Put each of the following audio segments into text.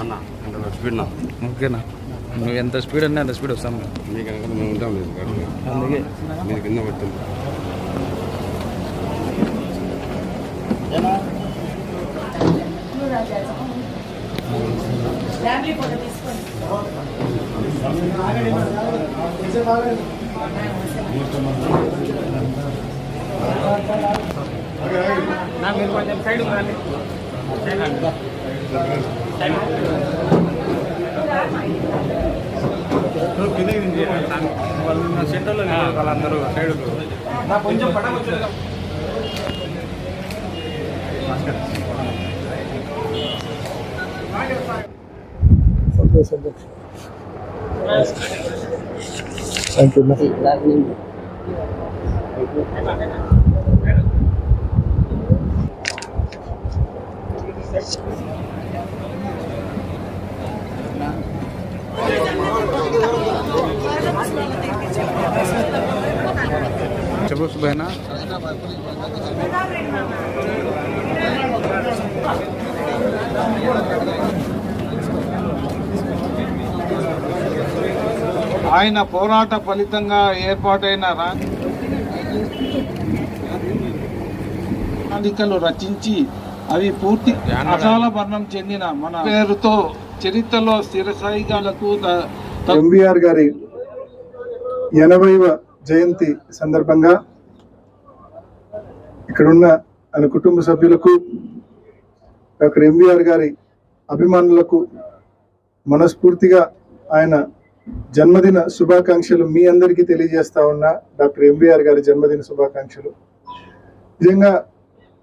అన్న స్పీడ్ నా ఓకేనా? నువ్వు ఎంత స్పీడ్ అన్నా అంత స్పీడ్ వస్తాను. మీకు మేము ఉంటాం లేదు. అందుకే. మీరు కింద పడుతుంది. ఫ్యామిలీ ఫోటో తీసుకోండి సెంటర్లో వాళ్ళందరూ సైడ్ కొంచెం సంతోష్ అధ్యక్ష థ్యాంక్ చెప్పు సుబ్బయ్యనా? ఆయన పోరాట ఫలితంగా ఏర్పాటైన రా- రచించి అవి పూర్తి అకాల మరణం చెందిన మన పేరుతో చరిత్రలో స్థిరస్థాయిగాలకు ఎంవిఆర్ గారి ఎనభైవ జయంతి సందర్భంగా ఇక్కడున్న ఆయన కుటుంబ సభ్యులకు డాక్టర్ ఎంవిఆర్ గారి అభిమానులకు మనస్ఫూర్తిగా ఆయన జన్మదిన శుభాకాంక్షలు మీ అందరికీ తెలియజేస్తా ఉన్నా డాక్టర్ ఎంవిఆర్ గారి జన్మదిన శుభాకాంక్షలు. నిజంగా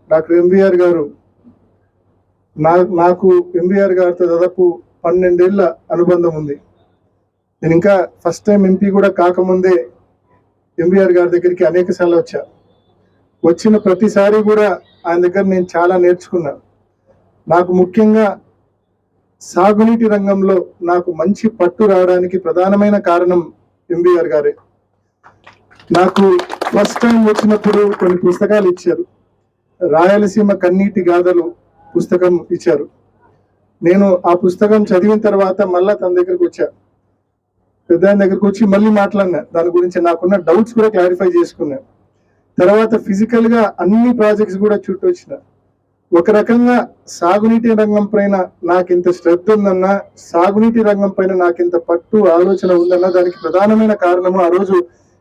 డాక్టర్ ఎంవిఆర్ గారు నా నాకు ఎంబీఆర్ గారితో దాదాపు పన్నెండేళ్ళ అనుబంధం ఉంది. నేను ఇంకా ఫస్ట్ టైం ఎంపీ కూడా కాకముందే ఎంబీఆర్ గారి దగ్గరికి అనేక సార్లు వచ్చా. వచ్చిన ప్రతిసారి కూడా ఆయన దగ్గర నేను చాలా నేర్చుకున్నా. నాకు ముఖ్యంగా సాగునీటి రంగంలో నాకు మంచి పట్టు రావడానికి ప్రధానమైన కారణం ఎంబీఆర్ గారే. నాకు ఫస్ట్ టైం వచ్చినప్పుడు కొన్ని పుస్తకాలు ఇచ్చారు. రాయలసీమ కన్నీటి గాథలు పుస్తకం ఇచ్చారు. నేను ఆ పుస్తకం చదివిన తర్వాత మళ్ళా తన దగ్గరకు వచ్చా. పెద్ద దగ్గరకు వచ్చి మళ్ళీ మాట్లాడినా. దాని గురించి నాకున్న డౌట్స్ కూడా క్లారిఫై చేసుకున్నా. తర్వాత ఫిజికల్గా అన్ని ప్రాజెక్ట్స్ కూడా చుట్టూ వచ్చిన. ఒక రకంగా సాగునీటి రంగం పైన నాకు ఇంత శ్రద్ధ ఉందన్నా సాగునీటి రంగం పైన నాకింత పట్టు ఆలోచన ఉందన్నా దానికి ప్రధానమైన కారణము ఆ రోజు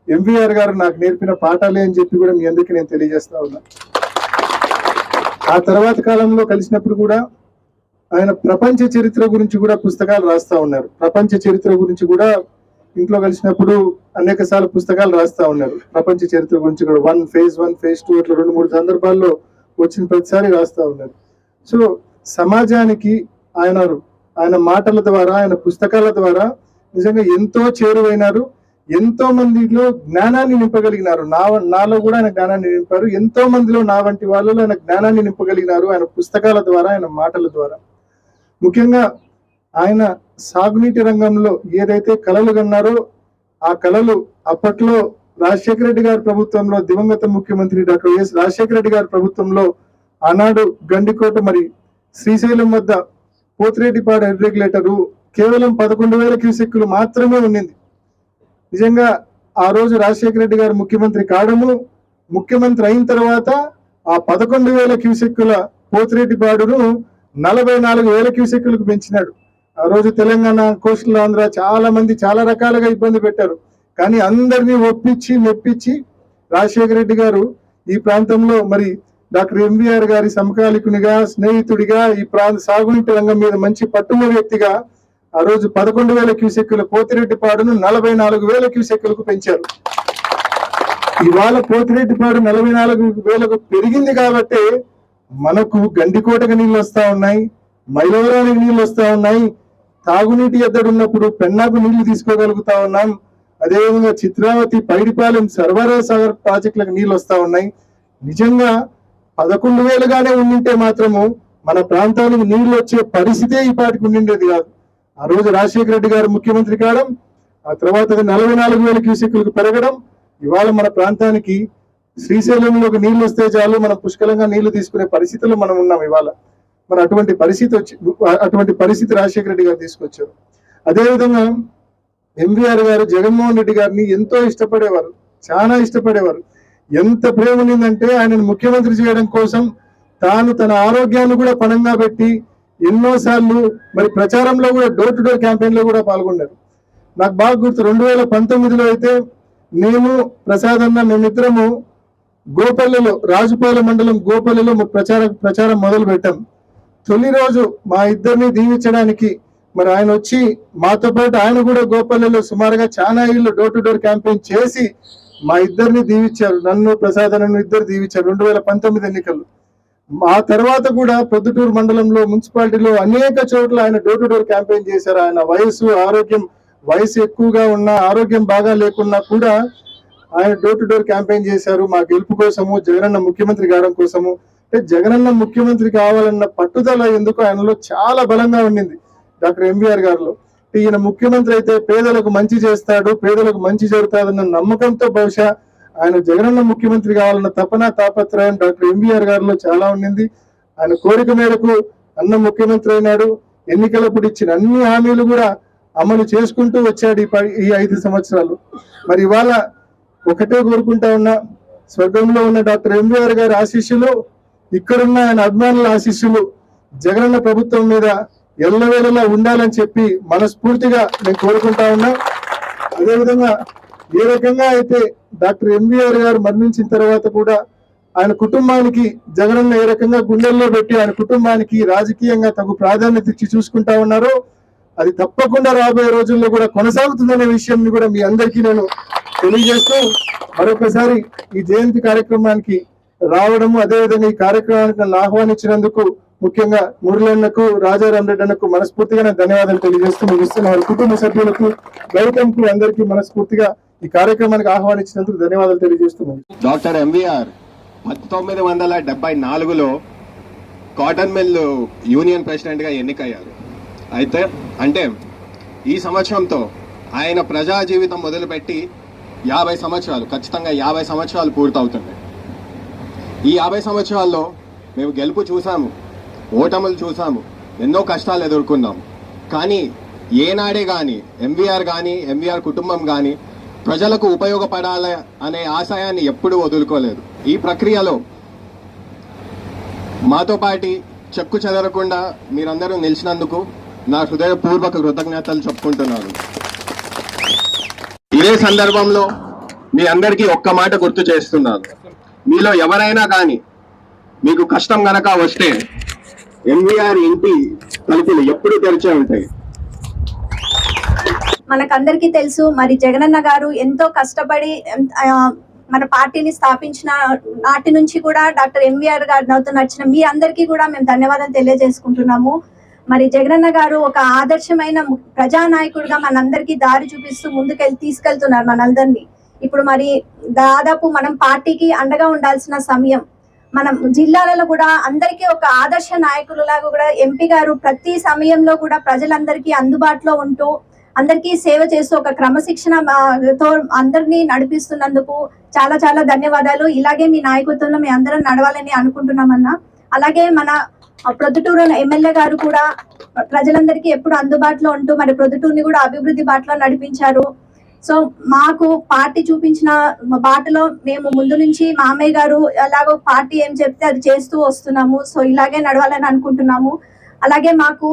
ఎంవీఆర్ గారు నాకు నేర్పిన పాఠాలే అని చెప్పి కూడా మీ అందరికీ నేను తెలియజేస్తా ఉన్నా. ఆ తర్వాత కాలంలో కలిసినప్పుడు కూడా ఆయన ప్రపంచ చరిత్ర గురించి కూడా పుస్తకాలు రాస్తా ఉన్నారు. ప్రపంచ చరిత్ర గురించి కూడా ఇంట్లో కలిసినప్పుడు అనేక సార్లు పుస్తకాలు రాస్తూ ఉన్నారు. ప్రపంచ చరిత్ర గురించి కూడా one phase one phase two ఇట్లా రెండు మూడు సందర్భాల్లో వచ్చిన ప్రతిసారి రాస్తూ ఉన్నారు. సో సమాజానికి ఆయన ఆయన మాటల ద్వారా ఆయన పుస్తకాల ద్వారా నిజంగా ఎంతో చేరువైనారు. ఎంతో మందిలో జ్ఞానాన్ని నింపగలిగినారు. నా నాలో కూడా ఆయన జ్ఞానాన్ని నింపారు. ఎంతో మందిలో నా వంటి వాళ్ళలో ఆయన జ్ఞానాన్ని నింపగలిగినారు ఆయన పుస్తకాల ద్వారా ఆయన మాటల ద్వారా. ముఖ్యంగా ఆయన సాగునీటి రంగంలో ఏదైతే కళలు కన్నారో ఆ కళలు అప్పట్లో రాజశేఖర రెడ్డి గారి ప్రభుత్వంలో దివంగత ముఖ్యమంత్రి డాక్టర్ ఎస్ రాజశేఖర రెడ్డి గారి ప్రభుత్వంలో ఆనాడు గండికోట మరి శ్రీశైలం వద్ద పోతిరెడ్డిపాడు హెడ్ రెగ్యులేటరు కేవలం పదకొండు వేల క్యూసెక్కులు మాత్రమే ఉండింది నిజంగా ఆ రోజు రాజశేఖర రెడ్డి గారు ముఖ్యమంత్రి కావడము ముఖ్యమంత్రి అయిన తర్వాత ఆ పదకొండు వేల క్యూసెక్కుల పోతిరెడ్డిపాడును నలభై నాలుగు వేల క్యూసెక్కులకు పెంచినాడు. ఆ రోజు తెలంగాణ కోస్టల్ ఆంధ్ర చాలా మంది చాలా రకాలుగా ఇబ్బంది పెట్టారు. కానీ అందరినీ ఒప్పించి మెప్పించి రాజశేఖర రెడ్డి గారు ఈ ప్రాంతంలో మరి డాక్టర్ ఎంవీఆర్ గారి సమకాలికునిగా స్నేహితుడిగా ఈ ప్రాంత సాగునీటి రంగం మీద మంచి పట్టుమ వ్యక్తిగా ఆ రోజు పదకొండు వేల క్యూసెక్కుల పోతిరెడ్డిపాడును నలభై నాలుగు వేల క్యూసెక్కులకు పెంచారు. ఇవాళ పోతిరెడ్డిపాడు నలభై నాలుగు వేలకు పెరిగింది కాబట్టి మనకు గండికోటకు నీళ్ళు వస్తా ఉన్నాయి మైలవరానికి నీళ్ళు వస్తా ఉన్నాయి తాగునీటి ఎద్దడు ఉన్నప్పుడు పెన్నాకు నీళ్ళు తీసుకోగలుగుతా ఉన్నాం. అదేవిధంగా చిత్రావతి పైడిపాలెం సర్వరా సాగర్ ప్రాజెక్టులకు నీళ్ళు వస్తా ఉన్నాయి. నిజంగా పదకొండు వేలుగానే ఉండింటే మాత్రము మన ప్రాంతానికి నీళ్ళు వచ్చే పరిస్థితే ఈ పాటికి ఉండిండేది కాదు. ఆ రోజు రాజశేఖర రెడ్డి గారు ముఖ్యమంత్రి కావడం ఆ తర్వాత నలభై నాలుగు వేల క్యూసెక్లకు పెరగడం ఇవాళ మన ప్రాంతానికి శ్రీశైలంలో ఒక నీళ్ళు వస్తే చాలు మనం పుష్కలంగా నీళ్ళు తీసుకునే పరిస్థితిలో మనం ఉన్నాం ఇవాళ. మరి అటువంటి పరిస్థితి వచ్చి అటువంటి పరిస్థితి రాజశేఖర రెడ్డి గారు తీసుకొచ్చారు. అదేవిధంగా ఎంవీఆర్ గారు జగన్మోహన్ రెడ్డి గారిని ఎంతో ఇష్టపడేవారు చాలా ఇష్టపడేవారు. ఎంత ప్రేమ ఉండిందంటే ఆయనను ముఖ్యమంత్రి చేయడం కోసం తాను తన ఆరోగ్యాన్ని కూడా పణంగా పెట్టి ఎన్నోసార్లు మరి ప్రచారంలో కూడా డోర్ టు డోర్ క్యాంపెయిన్లో కూడా పాల్గొన్నారు. నాకు బాగా గుర్తు రెండు వేల పంతొమ్మిదిలో అయితే నేను ప్రసాద్ అన్న మేమిద్దరము గోపల్లలో రాజుపాలెం మండలం గోపల్లిలో ప్రచారం ప్రచారం మొదలు పెట్టాం. తొలి రోజు మా ఇద్దరిని దీవించడానికి మరి ఆయన వచ్చి మాతో పాటు ఆయన కూడా గోపల్లలో సుమారుగా చాలా ఇళ్ళు డోర్ టు డోర్ క్యాంపెయిన్ చేసి మా ఇద్దరిని దీవించారు. నన్ను ప్రసాద్ నన్ను ఇద్దరు దీవించారు. రెండు వేల పంతొమ్మిది ఎన్నికలు ఆ తర్వాత కూడా పొద్దుటూరు మండలంలో మున్సిపాలిటీలో అనేక చోట్ల ఆయన డోర్ టు డోర్ క్యాంపెయిన్ చేశారు. ఆయన వయసు ఆరోగ్యం వయసు ఎక్కువగా ఉన్నా ఆరోగ్యం బాగా లేకున్నా కూడా ఆయన డోర్ టు డోర్ క్యాంపెయిన్ చేశారు. మా గెలుపు కోసము జగనన్న ముఖ్యమంత్రి కావడం కోసము. అంటే జగనన్న ముఖ్యమంత్రి కావాలన్న పట్టుదల ఎందుకు ఆయనలో చాలా బలంగా ఉండింది డాక్టర్ ఎంబీఆర్ గారిలో. ఈయన ముఖ్యమంత్రి అయితే పేదలకు మంచి చేస్తాడు పేదలకు మంచి జరుగుతాదన్న నమ్మకంతో బహుశా ఆయన జగనన్న ముఖ్యమంత్రి కావాలన్న తపన తాపత్రయం డాక్టర్ ఎంబీఆర్ గారిలో చాలా ఉండింది. ఆయన కోరిక మేరకు అన్న ముఖ్యమంత్రి అయినాడు. ఎన్నికలప్పుడు ఇచ్చిన అన్ని హామీలు కూడా అమలు చేసుకుంటూ వచ్చాడు ఈ ఈ ఐదు సంవత్సరాలు. మరి ఇవాళ ఒకటే కోరుకుంటా ఉన్నా స్వర్గంలో ఉన్న డాక్టర్ ఎంబీఆర్ గారి ఆశీస్సులు ఇక్కడున్న ఆయన అభిమానుల ఆశీస్సులు జగనన్న ప్రభుత్వం మీద ఎల్లవేళలా ఉండాలని చెప్పి మనస్ఫూర్తిగా నేను కోరుకుంటా ఉన్నా. అదేవిధంగా ఏ రకంగా అయితే డాక్టర్ ఎంవీఆర్ గారు మరణించిన తర్వాత కూడా ఆయన కుటుంబానికి జగనన్న ఏ రకంగా గుండెల్లో పెట్టి ఆయన కుటుంబానికి రాజకీయంగా తగు ప్రాధాన్యత ఇచ్చి చూసుకుంటా ఉన్నారో అది తప్పకుండా రాబోయే రోజుల్లో కూడా కొనసాగుతుందనే విషయం కూడా మీ అందరికీ నేను తెలియజేస్తూ మరొకసారి ఈ జయంతి కార్యక్రమానికి రావడము అదేవిధంగా ఈ కార్యక్రమానికి నన్ను ఆహ్వానించినందుకు ముఖ్యంగా మురళన్నకు రాజారాం రెడ్డి అన్నకు మనస్ఫూర్తిగా నేను ధన్యవాదాలు తెలియజేస్తూ ముగిస్తున్న వారి కుటుంబ సభ్యులకు గౌతమ్కు అందరికీ మనస్ఫూర్తిగా ఈ కార్యక్రమానికి ఆహ్వానించినందుకు ధన్యవాదాలు తెలియజేస్తూ డాక్టర్ ఎంవీఆర్ పంతొమ్మిది వందల డెబ్బై నాలుగులో కాటన్ మిల్ యూనియన్ ప్రెసిడెంట్గా ఎన్నికయ్యారు. అయితే అంటే ఈ సంవత్సరంతో ఆయన ప్రజా జీవితం మొదలుపెట్టి యాభై సంవత్సరాలు ఖచ్చితంగా యాభై సంవత్సరాలు పూర్తవుతుంది. ఈ యాభై సంవత్సరాల్లో మేము గెలుపు చూసాము ఓటములు చూసాము. ఎన్నో కష్టాలు ఎదుర్కొన్నాం కానీ ఏనాడే కానీ ఎంవీఆర్ కానీ ఎంవీఆర్ కుటుంబం కానీ ప్రజలకు ఉపయోగపడాలి అనే ఆశయాన్ని ఎప్పుడూ వదులుకోలేదు. ఈ ప్రక్రియలో మాతో పాటి చెక్కు చెదరకుండా మీరందరూ నిలిచినందుకు నా హృదయపూర్వక కృతజ్ఞతలు చెప్పుకుంటున్నాను. ఇదే సందర్భంలో మీ అందరికీ ఒక్క మాట గుర్తు చేస్తున్నాను. మీలో ఎవరైనా కానీ మీకు కష్టం గనక వస్తే ఎంవీఆర్ ఇంటి తలుపులు ఎప్పుడు తెరిచే ఉంటాయి? మనకందరికీ తెలుసు మరి జగనన్న గారు ఎంతో కష్టపడి మన పార్టీని స్థాపించిన నాటి నుంచి కూడా డాక్టర్ ఎంవీఆర్ గారు నవ్వుతూ నచ్చిన మీ అందరికీ కూడా మేము ధన్యవాదాలు తెలియజేసుకుంటున్నాము. మరి జగనన్న గారు ఒక ఆదర్శమైన ము- ప్రజానాయకుడిగా మనందరికీ దారి చూపిస్తూ ముందుకెళ్ళి తీసుకెళ్తున్నారు మనందరినీ. ఇప్పుడు మరి దాదాపు మనం పార్టీకి అండగా ఉండాల్సిన సమయం మనం జిల్లాలలో కూడా అందరికీ ఒక ఆదర్శ నాయకులలాగా కూడా ఎంపీ గారు ప్రతి సమయంలో కూడా ప్రజలందరికీ అందుబాటులో ఉంటూ అందరికీ సేవ చేస్తూ ఒక క్రమశిక్షణ తో అందరినీ నడిపిస్తున్నందుకు చాలా చాలా ధన్యవాదాలు. ఇలాగే మీ నాయకత్వంలో మీ అందరం నడవాలని అనుకుంటున్నామన్నా. అలాగే మన ప్రొద్దుటూరు ఎమ్మెల్యే గారు కూడా ప్రజలందరికీ ఎప్పుడు అందుబాటులో ఉంటూ మరి ప్రొద్దుటూరుని కూడా అభివృద్ధి బాటలో నడిపించారు. సో మాకు పార్టీ చూపించిన బాటలో మేము ముందు నుంచి మామయ్య గారు ఎలాగో పార్టీ ఏం చెప్తే అది చేస్తూ వస్తున్నాము. సో ఇలాగే నడవాలని అనుకుంటున్నాము. అలాగే మాకు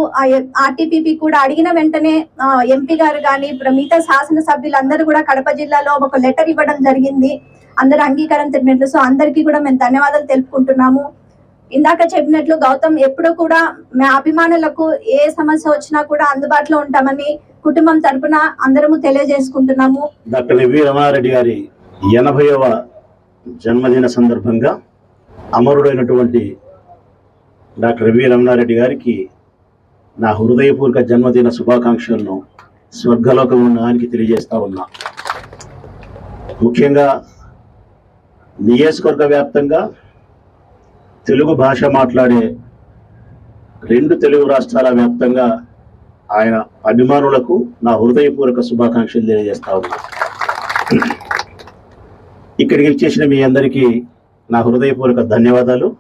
ఆర్టీపీపీ కూడా అడిగిన వెంటనే ఎంపీ గారు కానీ మిగతా శాసనసభ్యులందరూ కూడా కడప జిల్లాలో ఒక లెటర్ ఇవ్వడం జరిగింది. అందరు అంగీకారం తెలిపినట్లు. సో అందరికీ కూడా మేము ధన్యవాదాలు తెలుపుకుంటున్నాము. ఇందాక చెప్పినట్లు గౌతమ్ ఎప్పుడు కూడా మా అభిమానులకు ఏ సమస్య వచ్చినా కూడా అందుబాటులో ఉంటామని కుటుంబం తరపున అందరము తెలియజేసుకుంటున్నాము. డాక్టర్ వి రమణారెడ్డి గారి ఎనభైవ జన్మదిన సందర్భంగా అమరుడైనటువంటి డాక్టర్ వి రమణారెడ్డి గారికి నా హృదయపూర్వక జన్మదిన శుభాకాంక్షలను స్వర్గలోకం ఉన్న ఆయనకి తెలియజేస్తా ఉన్నా. ముఖ్యంగా నియోజకవర్గ వ్యాప్తంగా తెలుగు భాష మాట్లాడే రెండు తెలుగు రాష్ట్రాల వ్యాప్తంగా ఆయన అభిమానులకు నా హృదయపూర్వక శుభాకాంక్షలు తెలియజేస్తా ఉన్నా ఇక్కడికి వచ్చేసిన మీ అందరికీ నా హృదయపూర్వక ధన్యవాదాలు.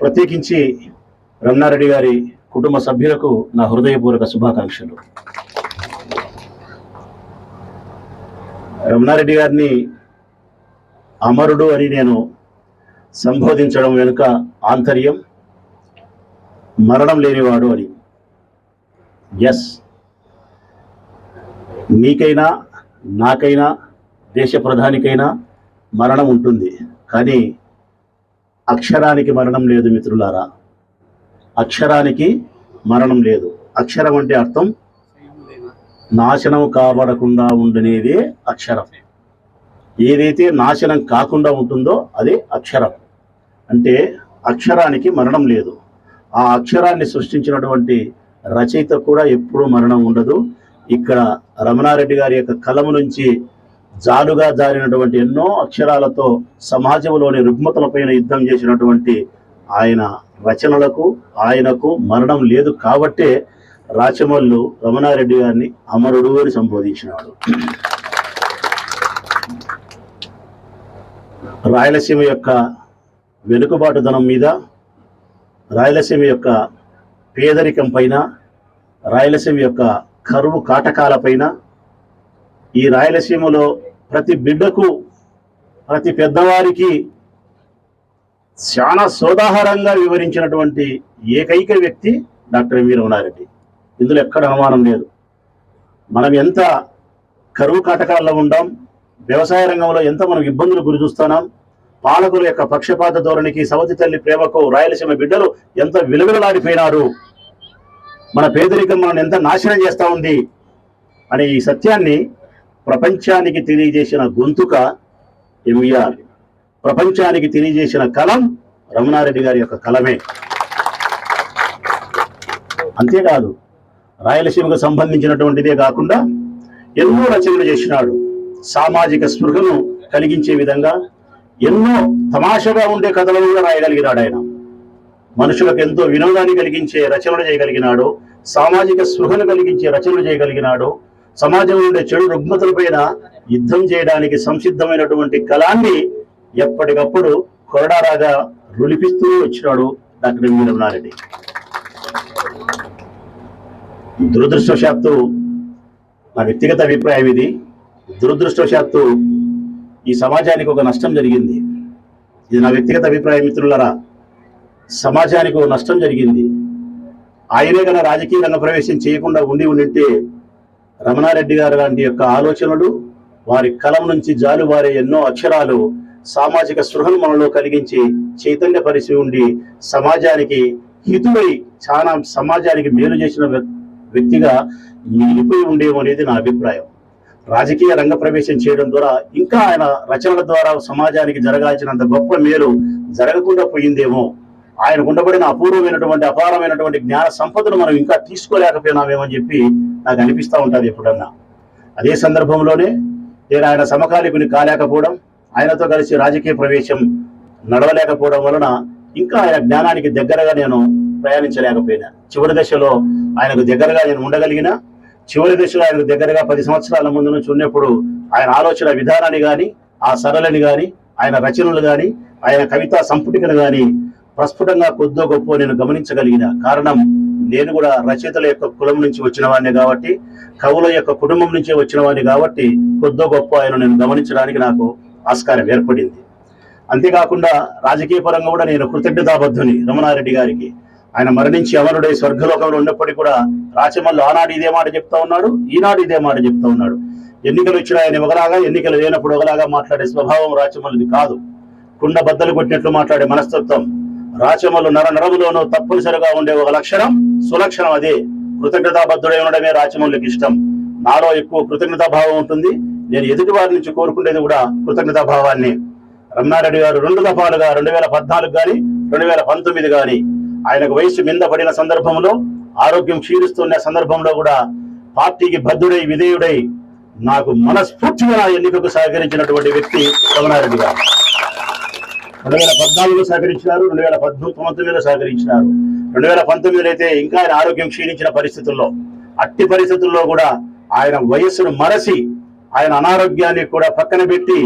ప్రత్యేకించి రమణారెడ్డి గారి కుటుంబ సభ్యులకు నా హృదయపూర్వక శుభాకాంక్షలు. రమణారెడ్డి గారిని అమరుడు అని నేను సంబోధించడం వెనుక ఆంతర్యం మరణం లేనివాడు అని. ఎస్ నీకైనా నాకైనా దేశ ప్రధానికైనా మరణం ఉంటుంది. కానీ అక్షరానికి మరణం లేదు మిత్రులారా. అక్షరానికి మరణం లేదు. అక్షరం అంటే అర్థం? నాశనం కాబడకుండా ఉండనేదే అక్షరం. ఏదైతే నాశనం కాకుండా ఉంటుందో అదే అక్షరం. అంటే అక్షరానికి మరణం లేదు. ఆ అక్షరాన్ని సృష్టించినటువంటి రచయిత కూడా ఎప్పుడూ మరణం ఉండదు. ఇక్కడ రమణారెడ్డి గారి యొక్క కలము నుంచి జాలుగా జారినటువంటి ఎన్నో అక్షరాలతో సమాజంలోని రుగ్మతలపైన యుద్ధం చేసినటువంటి ఆయన రచనలకు ఆయనకు మరణం లేదు కాబట్టే రాచమల్లు రమణారెడ్డి గారిని అమరుడు అని సంబోధించినాడు. రాయలసీమ యొక్క వెనుకబాటుదనం మీద రాయలసీమ యొక్క పేదరికం పైన రాయలసీమ యొక్క కరువు కాటకాలపైన ఈ రాయలసీమలో ప్రతి బిడ్డకు ప్రతి పెద్దవారికి చాలా సోదాహరంగా వివరించినటువంటి ఏకైక వ్యక్తి డాక్టర్ ఎంవీ రమణారెడ్డి ఇందులో ఎక్కడ అనుమానం లేదు. మనం ఎంత కరువు కాటకాల్లో ఉండాం వ్యవసాయ రంగంలో ఎంత మనం ఇబ్బందులు గురి చూస్తున్నాం పాలకుల యొక్క పక్షపాత ధోరణికి సవతి తల్లి ప్రేమకు రాయలసీమ బిడ్డలు ఎంత విలువలాడిపోయినారు మన పేదరికం మనం ఎంత నాశనం చేస్తూ ఉంది అనే ఈ సత్యాన్ని ప్రపంచానికి తెలియజేసిన గొంతుక ఎంవిఆర్ ప్రపంచానికి తెలియజేసిన కలం రమణారెడ్డి గారి యొక్క కలమే. అంతేకాదు రాయలసీమకు సంబంధించినటువంటిదే కాకుండా ఎన్నో రచనలు చేసినాడు. సామాజిక స్పృహను కలిగించే విధంగా ఎన్నో తమాషగా ఉండే కథలను కూడా రాయగలిగినాడు ఆయన. మనుషులకు ఎంతో వినోదాన్ని కలిగించే రచనలు చేయగలిగినాడు. సామాజిక స్పృహను కలిగించే రచనలు చేయగలిగినాడు. సమాజంలో ఉండే చెడు రుగ్మతలపైన యుద్ధం చేయడానికి సంసిద్ధమైనటువంటి కళాన్ని ఎప్పటికప్పుడు కొరడారాగా రులిపిస్తూ వచ్చినాడు డాక్టర్ ఎంవీ రమణారెడ్డి. దురదృష్టవశాత్తు నా వ్యక్తిగత అభిప్రాయం ఇది. దురదృష్టవశాత్తు ఈ సమాజానికి ఒక నష్టం జరిగింది. ఇది నా వ్యక్తిగత అభిప్రాయం మిత్రులరా. సమాజానికి ఒక నష్టం జరిగింది. ఆయనే గల రాజకీయ రంగ ప్రవేశం చేయకుండా ఉండి ఉండింటే రమణారెడ్డి గారు లాంటి యొక్క ఆలోచనలు వారి కలం నుంచి జాలువారే ఎన్నో అక్షరాలు సామాజిక స్పృహను మనలో కలిగించి చైతన్యపరిచి ఉండి సమాజానికి హితువై చాలా సమాజానికి మేలు చేసిన వ్యక్తిగా మిగిలిపోయి ఉండేమనేది నా అభిప్రాయం. రాజకీయ రంగ ప్రవేశం చేయడం ద్వారా ఇంకా ఆయన రచనల ద్వారా సమాజానికి జరగాల్సినంత గొప్ప మేలు జరగకుండా పోయిందేమో. ఆయనకు ఉండబడిన అపూర్వమైనటువంటి అపారమైనటువంటి జ్ఞాన సంపదను మనం ఇంకా తీసుకోలేకపోయినామేమని చెప్పి నాకు అనిపిస్తూ ఉంటుంది ఎప్పుడన్నా. అదే సందర్భంలోనే నేను ఆయన సమకాలీకుని కాలేకపోవడం ఆయనతో కలిసి రాజకీయ ప్రవేశం నడవలేకపోవడం వలన ఇంకా ఆయన జ్ఞానానికి దగ్గరగా నేను ప్రయాణించలేకపోయినా. చివరి దశలో ఆయనకు దగ్గరగా నేను ఉండగలిగినా చివరి దశలో ఆయనకు దగ్గరగా పది సంవత్సరాల ముందు నుంచి ఉన్నప్పుడు ఆయన ఆలోచన విధానాన్ని కానీ ఆ సరళని కానీ ఆయన రచనలు కానీ ఆయన కవితా సంపుటికను కానీ ప్రస్ఫుటంగా కొద్దో గొప్ప నేను గమనించగలిగిన కారణం నేను కూడా రచయితల యొక్క కులం నుంచి వచ్చిన వాడిని కాబట్టి కవుల యొక్క కుటుంబం నుంచి వచ్చిన వాడిని కాబట్టి కొద్దో గొప్ప ఆయన నేను గమనించడానికి నాకు ఆస్కారం ఏర్పడింది. అంతేకాకుండా రాజకీయ పరంగా కూడా నేను కృతజ్ఞతాబద్ధుని రమణారెడ్డి గారికి ఆయన మరణించి అమరుడై స్వర్గలోకంలో ఉన్నప్పటికీ కూడా రాచమల్లు ఆనాడు ఇదే మాట చెప్తా ఉన్నాడు ఈనాడు ఇదే మాట చెప్తా ఉన్నాడు. ఎన్నికలు వచ్చిన ఆయన ఒకలాగా ఎన్నికలు లేనప్పుడు ఒకలాగా మాట్లాడే స్వభావం రాచమల్లిది కాదు. కుండ బద్దలు కొట్టినట్లు మాట్లాడే మనస్తత్వం రాచమల్లు నర నరములోనూ తప్పనిసరిగా ఉండే ఒక లక్షణం సులక్షణం అదే. కృతజ్ఞతాబద్ధుడై ఉండడమే రాచమల్లికి ఇష్టం. నాలో ఎక్కువ కృతజ్ఞతా భావం ఉంటుంది. నేను ఎదుటి వారి నుంచి కోరుకునేది కూడా కృతజ్ఞతా భావాన్ని రమణారెడ్డి గారు రెండు దఫాలుగా రెండు వేల పద్నాలుగు కానీ రెండు వేల పంతొమ్మిది కానీ ఆయనకు వయసు మింద పడిన సందర్భంలో ఆరోగ్యం క్షీణిస్తున్న సందర్భంలో కూడా పార్టీకి బద్ధుడై విధేయుడై నాకు మనస్ఫూర్తిగా నా ఎన్నికకు సహకరించినటువంటి వ్యక్తి రమణారెడ్డి గారు. రెండు వేల పద్నాలుగులో సహకరించినారు రెండు వేల పద్మూడు పంతొమ్మిదిలో సహకరించినారు. రెండు వేల పంతొమ్మిదిలో అయితే ఇంకా ఆయన ఆరోగ్యం క్షీణించిన పరిస్థితుల్లో అట్టి పరిస్థితుల్లో కూడా ఆయన వయస్సును మరసి ఆయన అనారోగ్యాన్ని కూడా పక్కన పెట్టి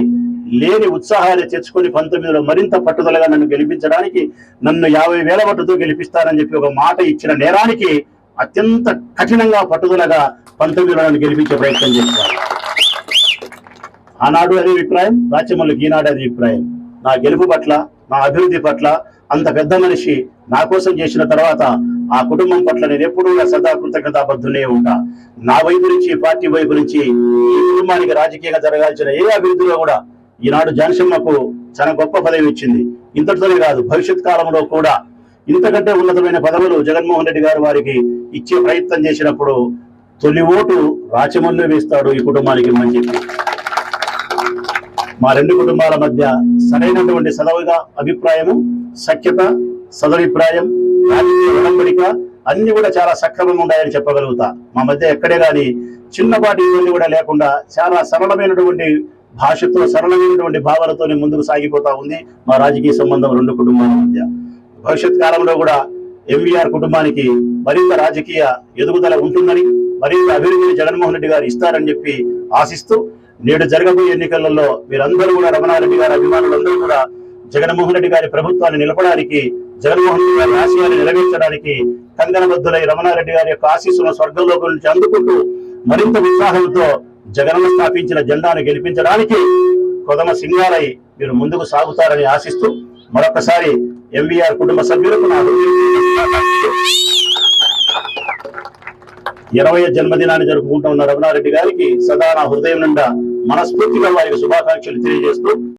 లేని ఉత్సాహాన్ని తెచ్చుకొని పంతొమ్మిదిలో మరింత పట్టుదలగా నన్ను గెలిపించడానికి నన్ను యాభై వేల మట్టుతో గెలిపిస్తానని చెప్పి ఒక మాట ఇచ్చిన నేరానికి అత్యంత కఠినంగా పట్టుదలగా పంతొమ్మిదిలో నన్ను గెలిపించే ప్రయత్నం చేశారు. ఆనాడు అదే అభిప్రాయం రాజ్యమల్లికి ఈనాడు అదే అభిప్రాయం. నా గెలుపు పట్ల నా అభివృద్ధి పట్ల అంత పెద్ద మనిషి నా కోసం చేసిన తర్వాత ఆ కుటుంబం పట్ల నేను ఎప్పుడూ సదా కృతజ్ఞతాబద్ధునే ఉంటా. నా వైపు నుంచి పార్టీ వైపు నుంచి ఈ కుటుంబానికి రాజకీయంగా జరగాల్సిన ఏ అభివృద్ధిలో కూడా ఈనాడు జనసీమకు చాలా గొప్ప పదవి ఇచ్చింది. ఇంతటితోనే కాదు భవిష్యత్ కాలంలో కూడా ఇంతకంటే ఉన్నతమైన పదవులు జగన్మోహన్ రెడ్డి గారు వారికి ఇచ్చే ప్రయత్నం చేసినప్పుడు తొలి ఓటు రాచమల్లి వేస్తాడు ఈ కుటుంబానికి మంచి మా రెండు కుటుంబాల మధ్య సరైనటువంటి సదవుగా అభిప్రాయము సఖ్యత సదభిప్రాయం రాజకీయ ఉడంబడిక అన్ని కూడా చాలా సక్రమంగా ఉన్నాయని చెప్పగలుగుతా. మా మధ్య ఎక్కడే కానీ చిన్నపాటి ఇబ్బంది కూడా లేకుండా చాలా సరళమైనటువంటి భాషతో సరళమైనటువంటి భావాలతోనే ముందుకు సాగిపోతా ఉంది మా రాజకీయ సంబంధం రెండు కుటుంబాల మధ్య. భవిష్యత్ కాలంలో కూడా ఎంవీఆర్ కుటుంబానికి మరింత రాజకీయ ఎదుగుదల ఉంటుందని మరింత అభివృద్ధిని జగన్మోహన్ రెడ్డి గారు ఇస్తారని చెప్పి ఆశిస్తూ నేడు జరగబోయే ఎన్నికలలో మీరందరూ కూడా రమణారెడ్డి గారి అభిమానులందరూ కూడా జగన్మోహన్ రెడ్డి గారి ప్రభుత్వాన్ని నిలపడానికి జగన్మోహన్ రెడ్డి గారి ఆశయాన్ని నెరవేర్చడానికి కంగనబద్ధులై రమణారెడ్డి గారి యొక్క ఆశీస్సులను స్వర్గంలో గురించి అందుకుంటూ మరింత ఉత్సాహంతో జగనన్న స్థాపించిన జెండాను గెలిపించడానికి కొదమ సింగారై మీరు ముందుకు సాగుతారని ఆశిస్తూ మరొకసారి ఎంవీఆర్ కుటుంబ సభ్యులకు నా ఇరవై జన్మదినాన్ని జరుపుకుంటూ ఉన్న రఘునారెడ్డి గారికి సదా నా హృదయం నిండా మనస్ఫూర్తిగా వారికి శుభాకాంక్షలు తెలియజేస్తూ